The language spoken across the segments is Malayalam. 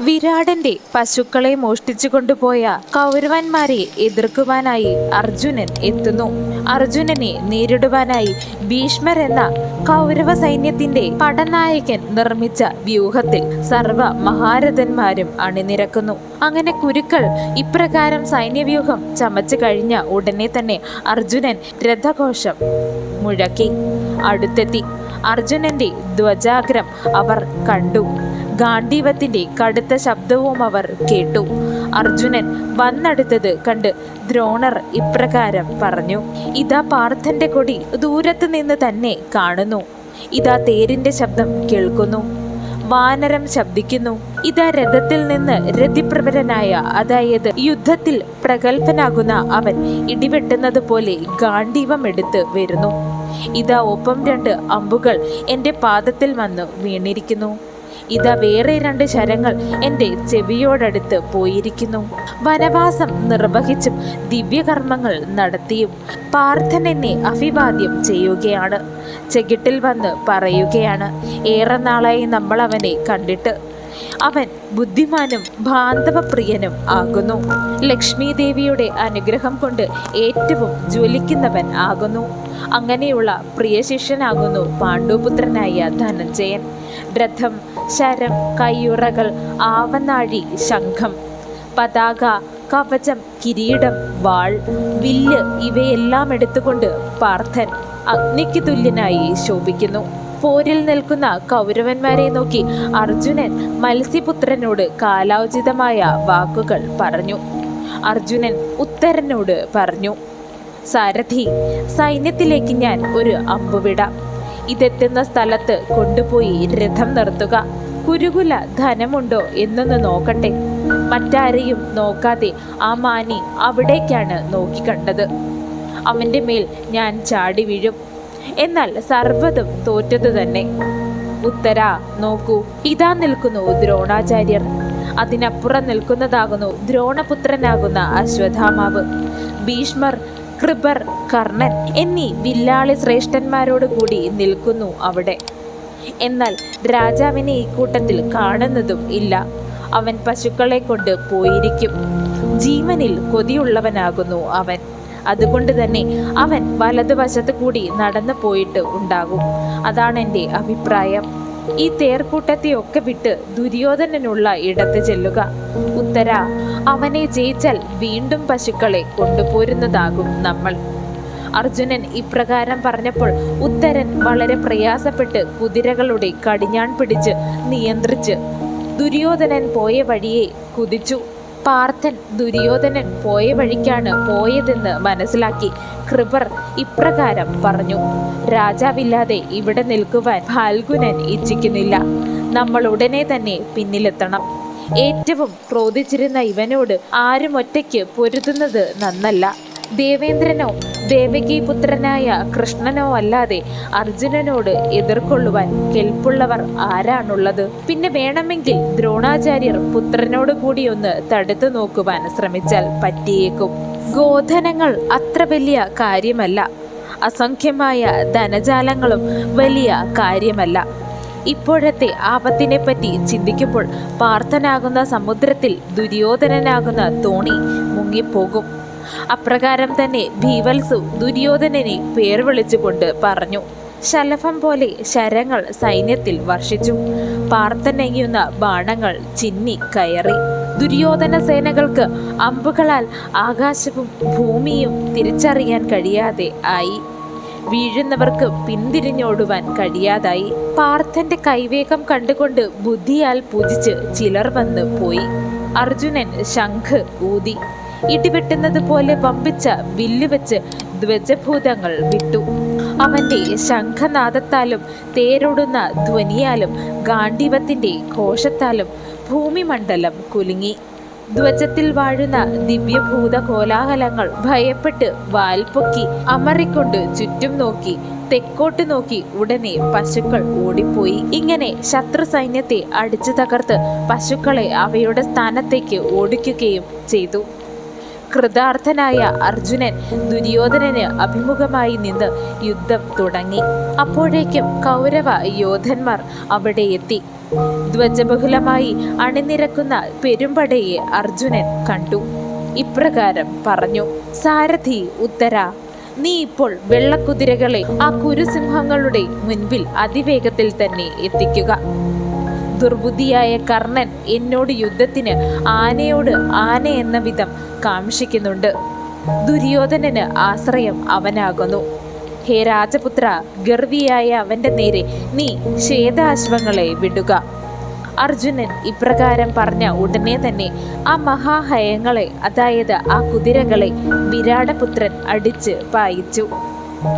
വിരാടന്റെ പശുക്കളെ മോഷ്ടിച്ചു കൊണ്ടുപോയ കൗരവന്മാരെ എതിർക്കുവാനായി അർജുനൻ എത്തുന്നു. അർജുനനെ നേരിടുവാനായി ഭീഷ്മർ എന്ന കൗരവ സൈന്യത്തിന്റെ പടനായകൻ നിർമ്മിച്ച വ്യൂഹത്തിൽ സർവ മഹാരഥന്മാരും അണിനിരക്കുന്നു. അങ്ങനെ കുരുക്കൾ ഇപ്രകാരം സൈന്യവ്യൂഹം ചമച്ചു കഴിഞ്ഞ ഉടനെ തന്നെ അർജുനൻ രഥഘോഷം മുഴക്കി. അടുത്തെത്തി. അർജുനന്റെ ധ്വജാഗ്രം അവർ കണ്ടു. ഗാന്ധീവത്തിന്റെ കടുത്ത ശബ്ദവും അവർ കേട്ടു. അർജുനൻ വന്നടുത്തത് കണ്ട് ദ്രോണർ ഇപ്രകാരം പറഞ്ഞു ഇതാ പാർത്ഥന്റെ കൊടി ദൂരത്ത് നിന്ന് തന്നെ കാണുന്നു. ഇതാ തേരിന്റെ ശബ്ദം കേൾക്കുന്നു. വാനരം ശബ്ദിക്കുന്നു. ഇതാ രഥത്തിൽ നിന്ന് രതിപ്രവരനായ അതായത് യുദ്ധത്തിൽ പ്രഗത്ഭനാകുന്ന അവൻ ഇടിവെട്ടുന്നത് പോലെ ഗാന്ധീവം എടുത്ത് വരുന്നു. ഇതാ ഒപ്പം രണ്ട് അമ്പുകൾ എന്റെ പാദത്തിൽ വന്ന് വീണിരിക്കുന്നു. ഇതാ വേറെ രണ്ട് ശരങ്ങൾ എന്റെ ചെവിയോടടുത്ത് പോയിരിക്കുന്നു. വനവാസം നിർവഹിച്ചും ദിവ്യകർമ്മങ്ങൾ നടത്തിയും പാർത്ഥൻ എന്നെ അഭിവാദ്യം ചെയ്യുകയാണ്. ചെകിട്ടിൽ വന്ന് പറയുകയാണ് ഏറെ നാളായി നമ്മൾ അവനെ കണ്ടിട്ട്. അവൻ ബുദ്ധിമാനും ബാന്ധവപ്രിയനും ആകുന്നു. ലക്ഷ്മി ദേവിയുടെ അനുഗ്രഹം കൊണ്ട് ഏറ്റവും ജ്വലിക്കുന്നവൻ ആകുന്നു. അങ്ങനെയുള്ള പ്രിയ ശിഷ്യനാകുന്നു പാണ്ഡുപുത്രനായ ധനഞ്ജയൻ. രഥം ശരം കയ്യുറകൾ ആവനാഴി ശംഖം. പതാക കവചം കിരീടം വാൾ വില്ല് ഇവയെല്ലാം എടുത്തുകൊണ്ട് പാർത്ഥൻ അഗ്നിക്ക് തുല്യനായി ശോഭിക്കുന്നു. പോരിൽ നിൽക്കുന്ന കൗരവന്മാരെ നോക്കി അർജുനൻ മത്സ്യപുത്രനോട് കാലോചിതമായ വാക്കുകൾ പറഞ്ഞു. അർജുനൻ ഉത്തരനോട് പറഞ്ഞു സാരഥി സൈന്യത്തിലേക്ക് ഞാൻ ഒരു അമ്പുവിടാം. ഇതെത്തുന്ന സ്ഥലത്ത് കൊണ്ടുപോയി രഥം നിർത്തുക. കുരുകുല ധനമുണ്ടോ എന്നൊന്ന് നോക്കട്ടെ. മറ്റാരെയും നോക്കാതെ ആ മാനി അവിടേക്കാണ് നോക്കിക്കണ്ടത്. അവന്റെ മേൽ ഞാൻ ചാടി വീഴും. എന്നാൽ സർവതും തോറ്റത് തന്നെ. ഉത്തര നോക്കൂ ഇതാ നിൽക്കുന്നു ദ്രോണാചാര്യർ. അതിനപ്പുറം നിൽക്കുന്നതാകുന്നു ദ്രോണപുത്രനാകുന്ന അശ്വത്ഥാമാവ്. ഭീഷ്മർ കൃപർ കർണൻ എന്നീ വില്ലാളി ശ്രേഷ്ഠന്മാരോട് കൂടി നിൽക്കുന്നു അവിടെ. എന്നാൽ രാജാവിനെ ഈ കൂട്ടത്തിൽ കാണുന്നതും ഇല്ല. അവൻ പശുക്കളെ കൊണ്ട് പോയിരിക്കും. ജീവനിൽ കൊതിയുള്ളവനാകുന്നു അവൻ. അതുകൊണ്ട് തന്നെ അവൻ വലതുവശത്ത് കൂടി നടന്നു പോയിട്ട് ഉണ്ടാകും. അതാണ് എന്റെ അഭിപ്രായം. ഈ തേർക്കൂട്ടത്തെയൊക്കെ വിട്ട് ദുര്യോധനനുള്ള ഇടത്ത് ചെല്ലുക. ഉത്തര അവനെ ജയിച്ചാൽ വീണ്ടും പശുക്കളെ കൊണ്ടുപോരുന്നതാകും നമ്മൾ. അർജുനൻ ഇപ്രകാരം പറഞ്ഞപ്പോൾ ഉത്തരൻ വളരെ പ്രയാസപ്പെട്ട് കുതിരകളുടെ കടിഞ്ഞാൺ പിടിച്ച് നിയന്ത്രിച്ച് ദുര്യോധനൻ പോയ വഴിയെ കുതിച്ചു. പാർത്ഥൻ ദുര്യോധനൻ പോയ വഴിക്കാണ് പോയതെന്ന് മനസ്സിലാക്കി കൃപർ ഇപ്രകാരം പറഞ്ഞു രാജാവില്ലാതെ ഇവിടെ നിൽക്കുവാൻ ഫാൽഗുനൻ ഇച്ഛിക്കുന്നില്ല. നമ്മൾ ഉടനെ തന്നെ പിന്നിലെത്തണം. ഏറ്റവും ക്രോധിച്ചിരുന്ന ഇവനോട് ആരും ഒറ്റയ്ക്ക് പൊരുതുന്നത് നന്നല്ല. ദേവേന്ദ്രനോ ദേവകി പുത്രനായ കൃഷ്ണനോ അല്ലാതെ അർജുനനോട് എതിർക്കൊള്ളുവാൻ കെൽപ്പുള്ളവർ ആരാണുള്ളത്? പിന്നെ വേണമെങ്കിൽ ദ്രോണാചാര്യർ പുത്രനോട് കൂടി ഒന്ന് തടുത്തു നോക്കുവാൻ ശ്രമിച്ചാൽ പറ്റിയേക്കും. ഗോധനങ്ങൾ അത്ര വലിയ കാര്യമല്ല. അസംഖ്യമായ ധനജാലങ്ങളും വലിയ കാര്യമല്ല. ഇപ്പോഴത്തെ ആപത്തിനെ പറ്റി ചിന്തിക്കുമ്പോൾ പാർത്ഥനാകുന്ന സമുദ്രത്തിൽ ദുര്യോധനനാകുന്ന തോണി മുങ്ങിപ്പോകും. അപ്രകാരം തന്നെ ഭീവത്സു ദുര്യോധനനെ പേർ വിളിച്ചുകൊണ്ട് പറഞ്ഞു. ശലഭം പോലെ ശരങ്ങൾ സൈന്യത്തിൽ വർഷിച്ചു. പാർത്തനയ്യുന്ന ബാണങ്ങൾ ചിന്നി കയറി. ദുര്യോധന സേനകൾക്ക് അമ്പുകളാൽ ആകാശവും ഭൂമിയും തിരിച്ചറിയാൻ കഴിയാതെ ആയി. വീഴുന്നവർക്ക് പിന്തിരിഞ്ഞോടുവാൻ കഴിയാതായി. പാർത്ഥന്റെ കൈവേഗം കണ്ടുകൊണ്ട് ബുദ്ധിയാൽ പൂജിച്ച് ചിലർ വന്ന് പോയി. അർജുനൻ ശംഖ് ഊതി. ഇടിവെട്ടുന്നത് പോലെ വമ്പിച്ച വില്ല് വെച്ച് ധ്വജഭൂതങ്ങൾ വിട്ടു. അവന്റെ ശംഖനാദത്താലും തേരൊടുന്ന ധ്വനിയാലും ഗാന്ഡീവത്തിന്റെ ഘോഷത്താലും ഭൂമിമണ്ഡലം കുലുങ്ങി. ധ്വജത്തിൽ വാഴുന്ന ദിവ്യഭൂത കോലാഹലങ്ങൾ ഭയപ്പെട്ട് വാൽപൊക്കി അമറിക്കൊണ്ട് ചുറ്റും നോക്കി തെക്കോട്ട് നോക്കി ഉടനെ പശുക്കൾ ഓടിപ്പോയി. ഇങ്ങനെ ശത്രു സൈന്യത്തെ അടിച്ചു തകർത്ത് പശുക്കളെ അവയുടെ സ്ഥാനത്തേക്ക് ഓടിക്കുകയും ചെയ്തു. കൃതാർത്ഥനായ അർജുനൻ ദുര്യോധനന് അഭിമുഖമായി നിന്ന് യുദ്ധം തുടങ്ങി. അപ്പോഴേക്കും കൗരവ യോധന്മാർ അവിടെ എത്തി. ധ്വജബഹുലമായി അണിനിരക്കുന്ന പെരുമ്പടയെ അർജുനൻ കണ്ടു. ഇപ്രകാരം പറഞ്ഞു സാരഥി ഉത്തര നീ ഇപ്പോൾ വെള്ളക്കുതിരകളെ ആ കുരുസിംഹങ്ങളുടെ മുൻപിൽ അതിവേഗത്തിൽ തന്നെ എത്തിക്കുക. ദുർബുദ്ധിയായ കർണൻ എന്നോട് യുദ്ധത്തിന് ആനയോട് ആന എന്ന വിധം കാക്ഷിക്കുന്നുണ്ട്. ദുര്യോധനന് ആശ്രയം അവനാകുന്നു. ഹേ രാജപുത്ര ഗർവിയായ അവന്റെ നേരെ നീ ശ്വേതാശ്വങ്ങളെ വിടുക. അർജുനൻ ഇപ്രകാരം പറഞ്ഞ ഉടനെ തന്നെ ആ മഹാഹയങ്ങളെ അതായത് ആ കുതിരകളെ വിരാടപുത്രൻ അടിച്ച് പായിച്ചു.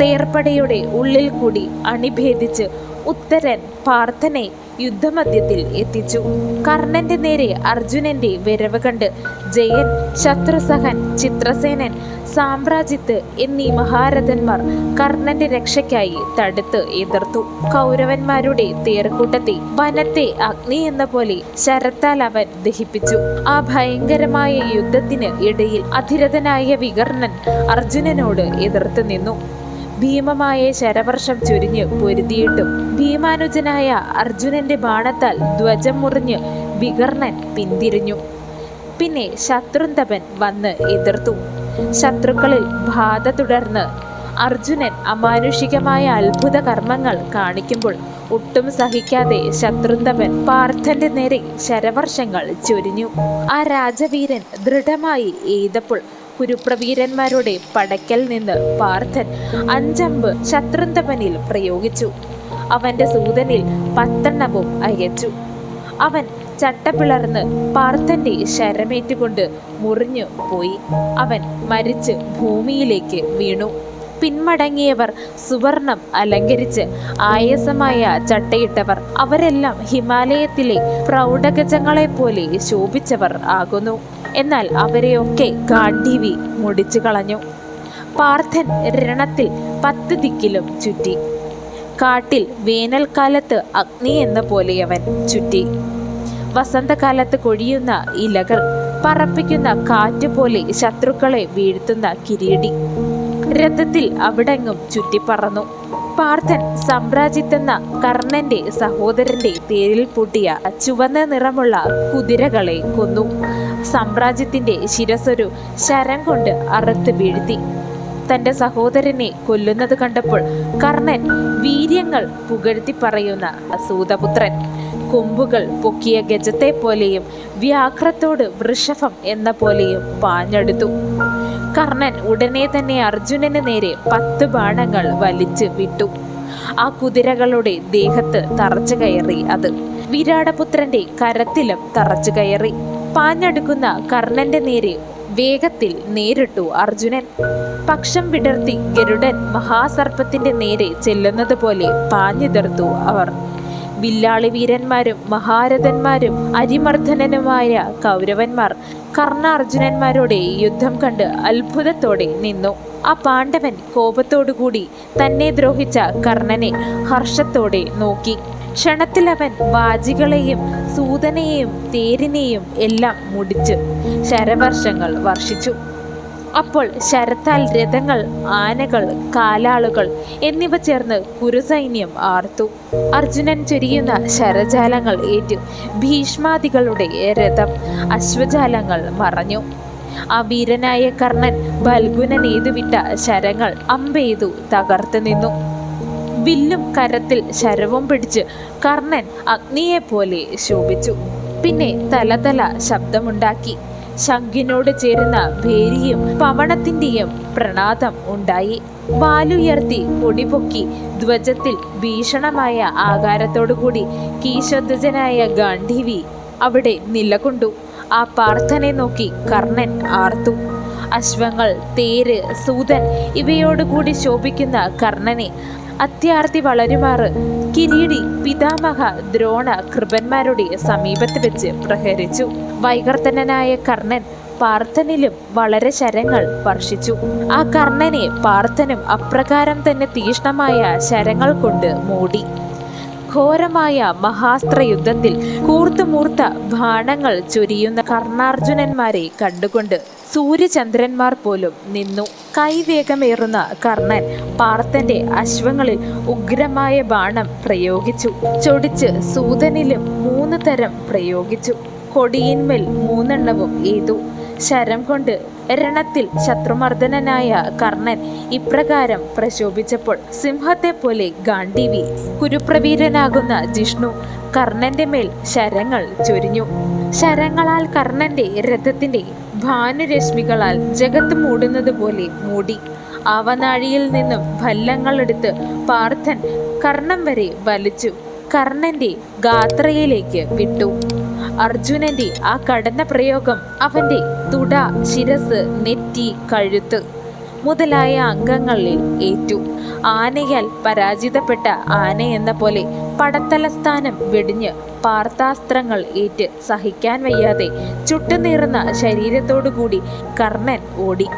തേർപ്പടയുടെ ഉള്ളിൽ കൂടി അണിഭേദിച്ച് ഉത്തരൻ പാർത്ഥനെ യുദ്ധമധ്യത്തിൽ എത്തിച്ചു. കർണന്റെ നേരെ അർജുനന്റെ വരവ് കണ്ട് ജയൻ ശത്രുസഹൻ ചിത്രസേനൻ സാമ്രാജ്യത്ത് എന്നീ മഹാരഥന്മാർ കർണന്റെ രക്ഷയ്ക്കായി തടുത്ത് എതിർത്തു. കൗരവന്മാരുടെ തേർക്കൂട്ടത്തെ വനത്തെ അഗ്നി എന്ന പോലെ ശരത്താൽ അവൻ ദഹിപ്പിച്ചു. ആ ഭയങ്കരമായ യുദ്ധത്തിന് ഇടയിൽ അധിരഥനായ വികർണൻ അർജുനനോട് എതിർത്ത് നിന്നു. ഭീമമായ ശരവർഷം ചുരിഞ്ഞ് പൊരുതിയിട്ടും ഭീമാനുജനായ അർജുനന്റെ ബാണത്താൽ ധ്വജം മുറിഞ്ഞ് വികർണൻ പിന്തിരിഞ്ഞു. പിന്നെ ശത്രുന്തപൻ വന്ന് എതിർത്തു. ശത്രുക്കളിൽ ബാധ തുടർന്ന് അർജുനൻ അമാനുഷികമായ അത്ഭുത കർമ്മങ്ങൾ കാണിക്കുമ്പോൾ ഒട്ടും സഹിക്കാതെ ശത്രുന്തപൻ പാർത്ഥന്റെ നേരെ ശരവർഷങ്ങൾ ചൊരിഞ്ഞു. ആ രാജവീരൻ ദൃഢമായി എയ്തപ്പോൾ കുരുപ്രവീരന്മാരുടെ പടക്കൽ നിന്ന് പാർത്ഥൻ അഞ്ചമ്പ് ശത്രുന്തപനിൽ പ്രയോഗിച്ചു. അവന്റെ സൂതനിൽ പത്തെണ്ണവും അയച്ചു. അവൻ ചട്ടപ്പിളർന്ന് പാർത്ഥന്റെ ശരമേറ്റുകൊണ്ട് മുറിഞ്ഞു പോയി. അവൻ മരിച്ച് ഭൂമിയിലേക്ക് വീണു. പിന്മടങ്ങിയവർ സുവർണം അലങ്കരിച്ച് ആയസമായ ചട്ടയിട്ടവർ. അവരെല്ലാം ഹിമാലയത്തിലെ പ്രൗഢഗജങ്ങളെ പോലെ ശോഭിച്ചവർ ആകുന്നു. എന്നാൽ അവരെയൊക്കെ ഗാന്ധീവി മുടിച്ചു കളഞ്ഞു. പാർത്ഥൻ രണത്തിൽ പത്ത് ദിക്കിലും ചുറ്റി. കാട്ടിൽ വേനൽക്കാലത്ത് അഗ്നി എന്ന പോലെ അവൻ ചുറ്റി. വസന്തകാലത്ത് കൊഴിയുന്ന ഇലകൾ പറപ്പിക്കുന്ന കാറ്റ് പോലെ ശത്രുക്കളെ വീഴ്ത്തുന്ന കിരീടി. രഥത്തിൽ അവിടെങ്ങും ചുറ്റിപ്പറന്നു. പാർത്ഥൻ സമ്രാജിത്തെന്ന കർണന്റെ സഹോദരന്റെ തേരിൽ പൂട്ടിയ ചുവന്ന നിറമുള്ള കുതിരകളെ കൊന്നു. സമ്രാജ്യത്തിന്റെ ശിരസൊരു ശരം കൊണ്ട് അറുത്ത് വീഴ്ത്തി. തന്റെ സഹോദരനെ കൊല്ലുന്നത് കണ്ടപ്പോൾ കർണൻ വീര്യങ്ങൾ പുകഴ്ത്തി പറയുന്ന സൂതപുത്രൻ കൊമ്പുകൾ പൊക്കിയ ഗജത്തെ പോലെയും വ്യാഘ്രത്തോട് വൃഷഭം എന്ന പോലെയും പാഞ്ഞെടുത്തു. കർണൻ ഉടനെ തന്നെ അർജുനന് നേരെ പത്ത് ബാണങ്ങൾ വലിച്ചു വിട്ടു. ആ കുതിരകളുടെ ദേഹത്ത് തറച്ചു കയറി അത്. വിരാടപുത്രന്റെ കരത്തിലും തറച്ചു കയറി. പാഞ്ഞടുക്കുന്ന കർണന്റെ നേരെ വേഗത്തിൽ നേരിട്ടു അർജുനൻ. പക്ഷം വിടർത്തി ഗരുഡൻ മഹാസർപ്പത്തിന്റെ നേരെ ചെല്ലുന്നത് പോലെ പാഞ്ഞുതിർത്തു അവർ. വില്ലാളി വീരന്മാരും മഹാരഥന്മാരും അരിമർദ്ദനനുമായ കൗരവന്മാർ കർണാർജുനന്മാരോടെ യുദ്ധം കണ്ട് അത്ഭുതത്തോടെ നിന്നു. ആ പാണ്ഡവൻ കോപത്തോടുകൂടി തന്നെ ദ്രോഹിച്ച കർണനെ ഹർഷത്തോടെ നോക്കി. ക്ഷണത്തിൽ അവൻ വാജികളെയും സൂതനെയും തേരിനെയും എല്ലാം മുടിച്ച് ശരവർഷങ്ങൾ വർഷിച്ചു. അപ്പോൾ ശരത്താൽ രഥങ്ങൾ ആനകൾ കാലാളുകൾ എന്നിവ ചേർന്ന് കുരുസൈന്യം ആർത്തു. അർജുനൻ ചൊരിയുന്ന ശരജാലങ്ങൾ ഏറ്റു. ഭീഷ്മാദികളുടെ രഥം അശ്വജാലങ്ങൾ മറഞ്ഞു. ആ വീരനായ കർണൻ ബൽഗുനൻ ഏതുവിട്ട ശരങ്ങൾ അമ്പെയ്തു തകർത്തു നിന്നു. വില്ലും കരത്തിൽ ശരവും പിടിച്ച് കർണൻ അഗ്നിയെപ്പോലെ ശോഭിച്ചു. പിന്നെ തലതല ശബ്ദമുണ്ടാക്കി. ശംഖിനോട് ചേരുന്ന ഭേരിയും പവണത്തിന്റെയും പ്രണാദം ഉണ്ടായി. വാലുയർത്തി കൊടിപൊക്കി ധ്വജത്തിൽ ഭീഷണമായ ആകാരത്തോടുകൂടി കീശധ്വജനായ ഗാന്ധീവി അവിടെ നിലകൊണ്ടു. ആ പാർത്ഥനെ നോക്കി കർണൻ ആർത്തു. അശ്വങ്ങൾ തേര് സൂതൻ ഇവയോടുകൂടി ശോഭിക്കുന്ന കർണനെ അത്യാർത്തി വളരുമാറ്. കിരീടി പിതാമഹ ദ്രോണ കൃപന്മാരുടെ സമീപത്ത് വെച്ച് പ്രഹരിച്ചു. വൈകർത്തനായ കർണൻ പാർത്ഥനിലും വളരെ ശരങ്ങൾ വർഷിച്ചു. ആ കർണനെ പാർത്ഥനും അപ്രകാരം തന്നെ തീഷ്ണമായ ശരങ്ങൾ കൊണ്ട് മൂടി. ഘോരമായ മഹാസ്ത്ര യുദ്ധത്തിൽ കൂർത്തുമൂർത്ത ബാണങ്ങൾ ചൊരിയുന്ന കർണാർജുനന്മാരെ കണ്ടുകൊണ്ട് സൂര്യചന്ദ്രന്മാർ പോലും നിന്നു. കൈവേഗമേറുന്ന കർണൻ പാർത്ഥന്റെ അശ്വങ്ങളിൽ ഉഗ്രമായ ബാണം പ്രയോഗിച്ചു. ചൊടിച്ച് സൂതനിലും മൂന്ന് തരം പ്രയോഗിച്ചു. കൊടിയിന്മേൽ മൂന്നെണ്ണവും എയ്തു. ശരം കൊണ്ട് രണത്തിൽ ശത്രുമർദ്ദനനായ കർണൻ ഇപ്രകാരം പ്രശോഭിച്ചപ്പോൾ സിംഹത്തെ പോലെ ഗാന്ഡീവി കുരുപ്രവീരനാകുന്ന ജിഷ്ണു കർണന്റെ മേൽ ശരങ്ങൾ ചൊരിഞ്ഞു. ശരങ്ങളാൽ കർണന്റെ രഥത്തിന്റെ ഭാനുരശ്മികളാൽ ജഗത്ത് മൂടുന്നത് പോലെ മൂടി. അവനാഴിയിൽ നിന്നും ഭല്ലങ്ങളെടുത്ത് പാർത്ഥൻ കർണം വരെ വലിച്ചു. കർണന്റെ ഗാത്രയിലേക്ക് വിട്ടു. അർജുനന്റെ ആ കടന്ന പ്രയോഗം അവന്റെ തുട ശിരസ് നെറ്റി കഴുത്ത് മുതലായ അംഗങ്ങളിൽ ഏറ്റു. ആനയാൽ പരാജിതപ്പെട്ട ആന എന്ന പോലെ പടത്തലസ്ഥാനം വെടിഞ്ഞ് പാർത്ഥാസ്ത്രങ്ങൾ ഏറ്റ് സഹിക്കാൻ വയ്യാതെ ചുട്ടുനീറുന്ന ശരീരത്തോടുകൂടി കർണൻ ഓടി.